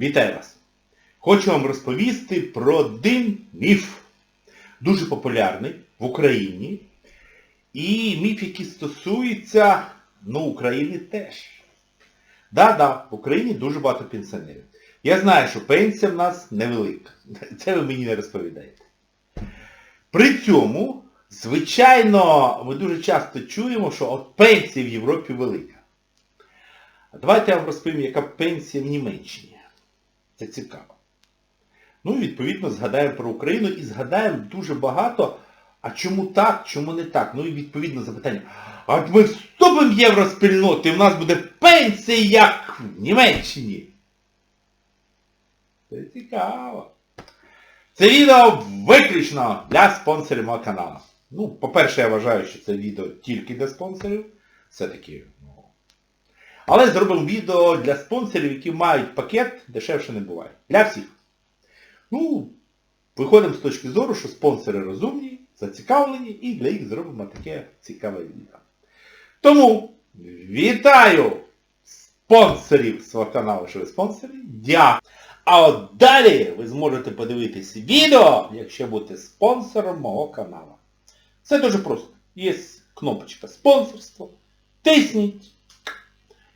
Вітаю вас! Хочу вам розповісти про один міф. Дуже популярний в Україні. І міф, який стосується, ну, України теж. Да-да, в Україні дуже багато пенсіонерів. Я знаю, що пенсія в нас невелика. Це ви мені не розповідаєте. При цьому, звичайно, ми дуже часто чуємо, що от пенсія в Європі велика. Давайте я вам розповім, яка пенсія в Німеччині. Це цікаво. Ну і відповідно згадаємо про Україну і згадаємо дуже багато, а чому так, чому не так. Ну і відповідно запитання. А ми вступимо в євроспільноту і в нас буде пенсія, як в Німеччині. Це цікаво. Це відео виключно для спонсорів мого каналу. Ну, по-перше, я вважаю, що це відео тільки для спонсорів. Все-таки, ну. Але зробимо відео для спонсорів, які мають пакет, дешевше не буває. Для всіх. Ну, виходимо з точки зору, що спонсори розумні, зацікавлені, і для їх зробимо таке цікаве відео. Тому вітаю спонсорів свого каналу, що ви спонсори. Дякую. А от далі ви зможете подивитись відео, якщо будете спонсором мого каналу. Все дуже просто. Є кнопочка спонсорство. Тисніть.